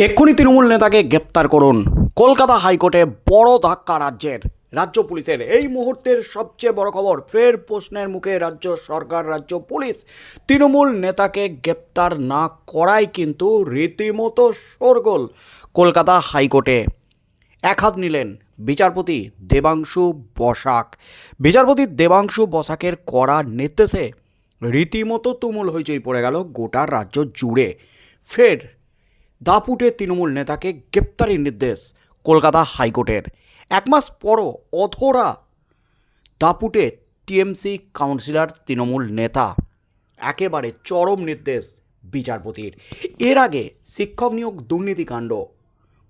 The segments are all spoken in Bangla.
এক্ষুনি তৃণমূল নেতাকে গ্রেপ্তার করুন। কলকাতা হাইকোর্টে বড় ধাক্কা রাজ্যের। রাজ্য পুলিশের। এই মুহূর্তের সবচেয়ে বড় খবর, ফের প্রশ্নের মুখে রাজ্য সরকার, রাজ্য পুলিশ তৃণমূল নেতাকে গ্রেপ্তার না করাই কিন্তু রীতিমতো শোরগোল কলকাতা হাইকোর্টে। এক হাত নিলেন বিচারপতি দেবাংশু বসাক। বিচারপতি দেবাংশু বসাকের কড়া নির্দেশে রীতিমতো তুমুল হইচই পড়ে গেল গোটা রাজ্য জুড়ে। ফের দাপুটে তৃণমূল নেতাকে গ্রেপ্তারের নির্দেশ কলকাতা হাইকোর্টের। এক মাস পরও অধরা দাপুটে টিএমসি কাউন্সিলর তৃণমূল নেতা। একেবারে চরম নির্দেশ বিচারপতির। এর আগে শিক্ষক নিয়োগ দুর্নীতিকাণ্ড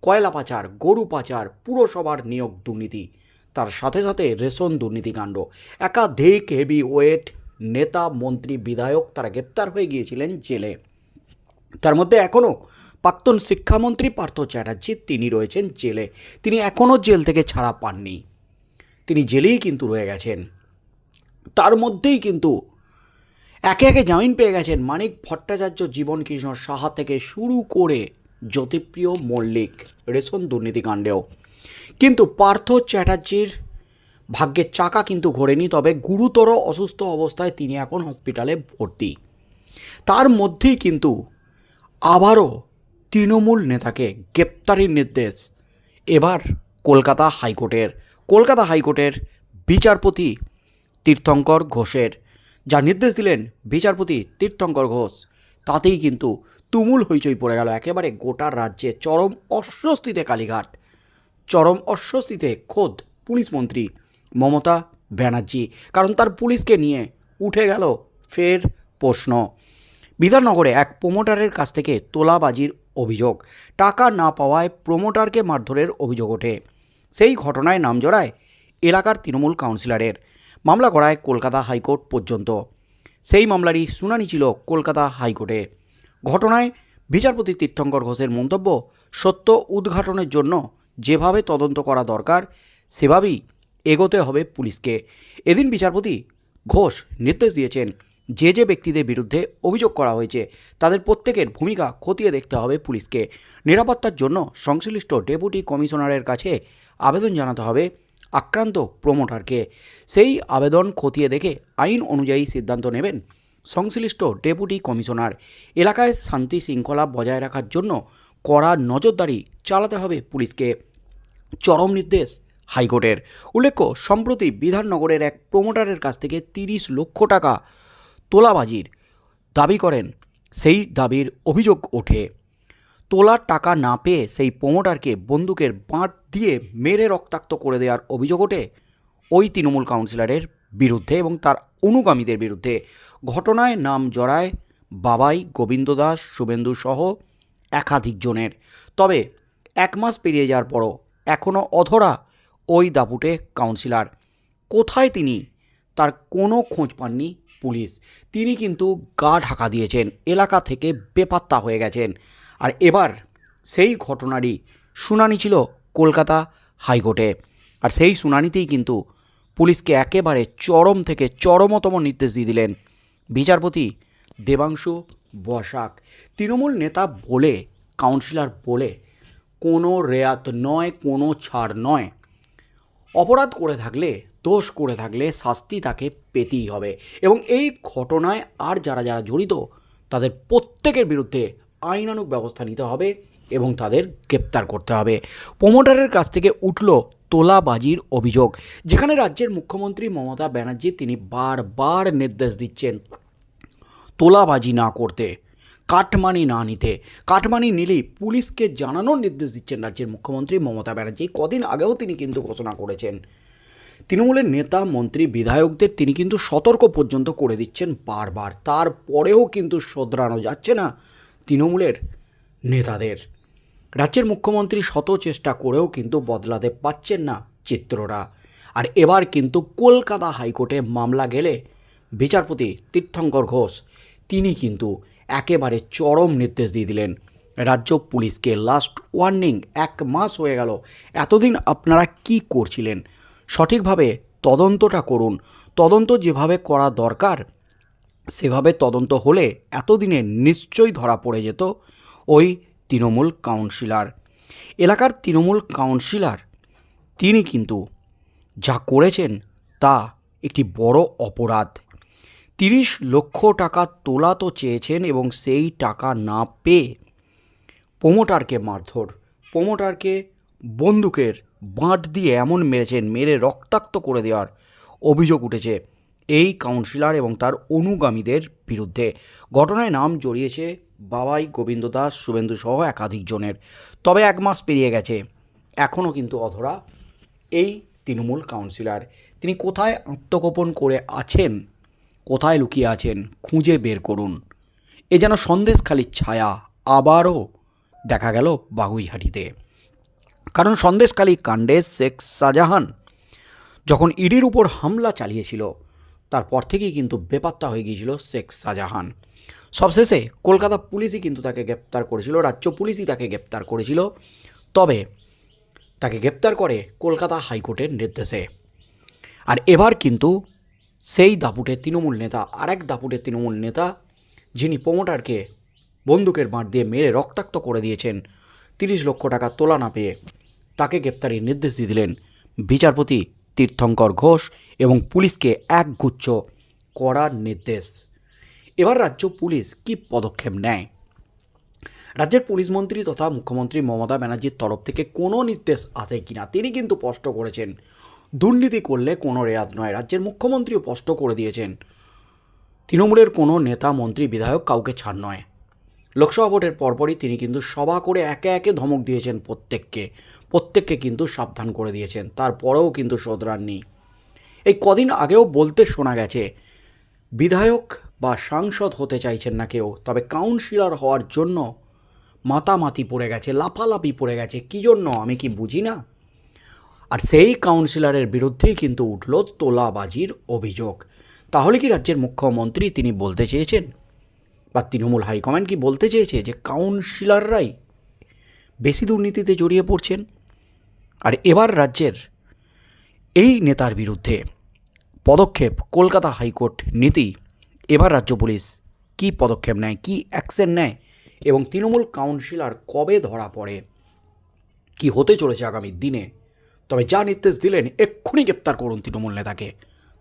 কয়লা পাচার, গরু পাচার, পুরসভার নিয়োগ দুর্নীতি, তার সাথে সাথে রেশন দুর্নীতিকাণ্ড একাধিক হেভি ওয়েট নেতা, মন্ত্রী, বিধায়ক তারা গ্রেপ্তার হয়ে গিয়েছিলেন জেলে। তার মধ্যে এখনও প্রাক্তন শিক্ষামন্ত্রী পার্থ চ্যাটার্জি, তিনি রয়েছেন জেলে। তিনি এখনও জেল থেকে ছাড়া পাননি। তিনি জেলেই কিন্তু রয়ে গেছেন। তার মধ্যেই কিন্তু একে একে জামিন পেয়ে গেছেন মানিক ভট্টাচার্য, জীবন কৃষ্ণ সাহা থেকে শুরু করে জ্যোতিপ্রিয় মল্লিক, রেশন দুর্নীতিকাণ্ডেও কিন্তু পার্থ চ্যাটার্জির ভাগ্যের চাকা কিন্তু ঘোরেনি, তবে গুরুতর অসুস্থ অবস্থায় তিনি এখন হসপিটালে ভর্তি। তার মধ্যেই কিন্তু আবারও তৃণমূল নেতাকে গ্রেপ্তারির নির্দেশ। এবার কলকাতা হাইকোর্টের কলকাতা হাইকোর্টের বিচারপতি তীর্থঙ্কর ঘোষের। যা নির্দেশ দিলেন বিচারপতি তীর্থঙ্কর ঘোষ। তাতেই কিন্তু তুমুল হইচই পড়ে গেল। একেবারে গোটা রাজ্যে চরম অস্বস্তিতে কালীঘাট। চরম অস্বস্তিতে খোদ পুলিশ মন্ত্রী মমতা ব্যানার্জি। কারণ তার পুলিশকে নিয়ে উঠে গেল ফের প্রশ্ন। বিধাননগরে এক প্রোমোটারের কাছ থেকে তোলাবাজির অভিযোগ। টাকা না পাওয়ায় প্রোমোটারকে মারধরের অভিযোগ ওঠে। সেই ঘটনায় নাম জড়ায় এলাকার তৃণমূল কাউন্সিলরের। মামলা করায় কলকাতা হাইকোর্ট পর্যন্ত। সেই মামলারই শুনানি ছিল কলকাতা হাইকোর্টে। ঘটনায় বিচারপতি তীর্থঙ্কর ঘোষের মন্তব্য সত্য উদ্ঘাটনের জন্য যেভাবে তদন্ত করা দরকার, সেভাবেই এগোতে হবে পুলিশকে। এদিন বিচারপতি ঘোষ নির্দেশ দিয়েছেন যে যে ব্যক্তিদের বিরুদ্ধে অভিযোগ করা হয়েছে, তাদের প্রত্যেকের ভূমিকা খতিয়ে দেখতে হবে পুলিশকে। নিরাপত্তার জন্য সংশ্লিষ্ট ডেপুটি কমিশনারের কাছে আবেদন জানাতে হবে আক্রান্ত প্রমোটারকে। সেই আবেদন খতিয়ে দেখে আইন অনুযায়ী সিদ্ধান্ত নেবেন সংশ্লিষ্ট ডেপুটি কমিশনার। এলাকায় শান্তি শৃঙ্খলা বজায় রাখার জন্য কড়া নজরদারি চালাতে হবে পুলিশকে। চরম নির্দেশ হাইকোর্টের। উল্লেখ্য, সম্প্রতি বিধাননগরের এক প্রমোটারের কাছ থেকে তিরিশ লক্ষ টাকা তোলাবাজির দাবি করেন, সেই দাবির অভিযোগ ওঠে। তোলার টাকা না পেয়ে সেই প্রমোটারকে বন্দুকের বাঁট দিয়ে মেরে রক্তাক্ত করে দেওয়ার অভিযোগ ওঠে ওই তৃণমূল কাউন্সিলরের বিরুদ্ধে এবং তার অনুগামীদের বিরুদ্ধে। ঘটনায় নাম জড়ায় বাবাই, গোবিন্দ দাস, শুভেন্দু সহ একাধিক জনের। তবে এক মাস পেরিয়ে যাওয়ার পরও এখনও অধরা ওই দাপুটে কাউন্সিলর। কোথায় তিনি? তার কোনো খোঁজ পাননি পুলিশ। তিনি কিন্তু গা ঢাকা দিয়েছেন, এলাকা থেকে বেপাত্তা হয়ে গেছেন। আর এবার সেই ঘটনারই শুনানি ছিল কলকাতা হাইকোর্টে। আর সেই শুনানিতেই কিন্তু পুলিশকে একেবারে চরম থেকে চরমতম নির্দেশ দিয়ে দিলেন বিচারপতি দেবাংশু বসাক। তৃণমূল নেতা বলে, কাউন্সিলর বলে, কোনো রেয়াত নয়, কোনো ছাড় নয়। অপরাধ করে থাকলে দোষ করে থাকলে শাস্তি তাকে পেতেই হবে। এবং এই ঘটনায় আর যারা যারা জড়িত, তাদের প্রত্যেকের বিরুদ্ধে আইনানুগ ব্যবস্থা নিতে হবে এবং তাদের গ্রেপ্তার করতে হবে। প্রমোটারের কাছ থেকে উঠল তোলাবাজির অভিযোগ, যেখানে রাজ্যের মুখ্যমন্ত্রী মমতা ব্যানার্জি তিনি বারবার নির্দেশ দিচ্ছেন তোলাবাজি না করতে, কাটমানি না নিতে। কাটমানি নিলেই পুলিশকে জানানোর নির্দেশ দিচ্ছেন রাজ্যের মুখ্যমন্ত্রী মমতা ব্যানার্জি। কদিন আগেও তিনি কিন্তু ঘোষণা করেছেন তৃণমূলের নেতা, মন্ত্রী, বিধায়কদের তিনি কিন্তু সতর্ক পর্যন্ত করে দিচ্ছেন বারবার। তারপরেও কিন্তু শোধরানো যাচ্ছে না তৃণমূলের নেতাদের। রাজ্যের মুখ্যমন্ত্রী শত চেষ্টা করেও কিন্তু বদলাতে পাচ্ছেন না চিত্ররা। আর এবার কিন্তু কলকাতা হাইকোর্টে মামলা গেলে বিচারপতি তীর্থঙ্কর ঘোষ, তিনি কিন্তু একেবারে চরম নির্দেশ দিয়ে দিলেন। রাজ্য পুলিশকে লাস্ট ওয়ার্নিং এক মাস হয়ে গেল। এতদিন আপনারা কি করছিলেন? সঠিকভাবে তদন্তটা করুন। তদন্ত যেভাবে করা দরকার, সেভাবে তদন্ত হলে এতদিনে নিশ্চয়ই ধরা পড়ে যেত ওই তৃণমূল কাউন্সিলর। এলাকার তৃণমূল কাউন্সিলর, তিনি কিন্তু যা করেছেন তা একটি বড় অপরাধ। তিরিশ লক্ষ টাকা তোলা তো চেয়েছেন এবং সেই টাকা না পেয়ে প্রোমোটারকে মারধর, প্রোমোটারকে বন্দুকের বাঁট দিয়ে এমন মেরেছেন, মেরে রক্তাক্ত করে দেওয়ার অভিযোগ উঠেছে এই কাউন্সিলর এবং তার অনুগামীদের বিরুদ্ধে। ঘটনায় নাম জড়িয়েছে বাবাই গোবিন্দ দাস, শুভেন্দু সহ একাধিক জনের। তবে এক মাস পেরিয়ে গেছে এখনও কিন্তু অধরা এই তৃণমূল কাউন্সিলর তিনি কোথায় আত্মগোপন করে আছেন, কোথায় লুকিয়ে আছেন, খুঁজে বের করুন। এ যেন সন্দেশখালির ছায়া আবারও দেখা গেল বাগুইহাটিতে। কারণ সন্দেশকালী কাণ্ডে শেখ শাহজাহান যখন ইডির উপর হামলা চালিয়েছিল, তারপর থেকেই কিন্তু বেপাত্তা হয়ে গিয়েছিল শেখ শাহজাহান। সবশেষে কলকাতা পুলিশই কিন্তু তাকে গ্রেপ্তার করেছিল, রাজ্য পুলিশই তাকে গ্রেপ্তার করেছিল। তবে তাকে গ্রেপ্তার করে কলকাতা হাইকোর্টের নির্দেশে। আর এবার কিন্তু সেই দাপুটের তৃণমূল নেতা, আরেক দাপুটের তৃণমূল নেতা, যিনি প্রমোটারকে বন্দুকের বাঁট দিয়ে মেরে রক্তাক্ত করে দিয়েছেন তিরিশ লক্ষ টাকা তোলা না পেয়ে তাকে গ্রেপ্তারের নির্দেশ দিয়ে দিলেন বিচারপতি তীর্থঙ্কর ঘোষ এবং পুলিশকে একগুচ্ছ করার নির্দেশ। এবার রাজ্য পুলিশ কি পদক্ষেপ নেয়? রাজ্যের পুলিশ মন্ত্রী তথা মুখ্যমন্ত্রী মমতা ব্যানার্জির তরফ থেকে কোনো নির্দেশ আসে কিনা তিনি কিন্তু স্পষ্ট করেছেন। দুর্নীতি করলে কোনো রেয়াত নয়, রাজ্যের মুখ্যমন্ত্রীও স্পষ্ট করে দিয়েছেন। তৃণমূলের কোনো নেতা, মন্ত্রী, বিধায়ক কাউকে ছাড় নয়। লোকসভা ভোটের পরপরই তিনি কিন্তু সভা করে একে একে ধমক দিয়েছেন প্রত্যেককে। প্রত্যেককে কিন্তু সাবধান করে দিয়েছেন। তারপরেও কিন্তু শোধরাননি এই কদিন আগেও বলতে শোনা গেছে, বিধায়ক বা সাংসদ হতে চাইছেন না কেউ, তবে কাউন্সিলর হওয়ার জন্য মাতামাতি পড়ে গেছে, লাফালাফি পড়ে গেছে। কী জন্য? আমি কি বুঝি না? আর সেই কাউন্সিলরের বিরুদ্ধেই কিন্তু উঠল তোলাবাজির অভিযোগ। তাহলে কি রাজ্যের মুখ্যমন্ত্রী তিনি বলতে চেয়েছেন? বা তৃণমূল হাইকমান্ড কি বলতে চেয়েছে যে কাউন্সিলররাই বেশি দুর্নীতিতে জড়িয়ে পড়ছেন? আর এবার রাজ্যের এই নেতার বিরুদ্ধে পদক্ষেপ, কলকাতা হাইকোর্ট নীতি, এবার রাজ্য পুলিশ কি পদক্ষেপ নেয়, কি অ্যাকশন নেয় এবং তৃণমূল কাউন্সিলর কবে ধরা পড়ে, কি হতে চলেছে আগামী দিনে? তবে যা নির্দেশ দিলেন, এক্ষুনি গ্রেপ্তার করুন তৃণমূল নেতাকে।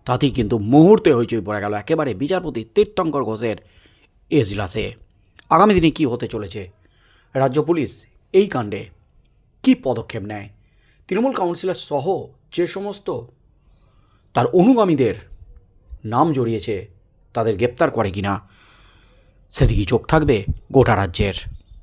তাতেই কিন্তু মুহূর্তে হইচই পড়ে গেল। একেবারে বিচারপতি তীর্থঙ্কর ঘোষের এজলাসে আগামী দিনে কি হতে চলেছে? রাজ্য পুলিশ এই কাণ্ডে কি পদক্ষেপ নেয়? তৃণমূল কাউন্সিলর সহ যে সমস্ত তার অনুগামীদের নাম জড়িয়েছে, তাদের গ্রেপ্তার করে কিনা সেদিকে চোখ থাকবে গোটা রাজ্যের।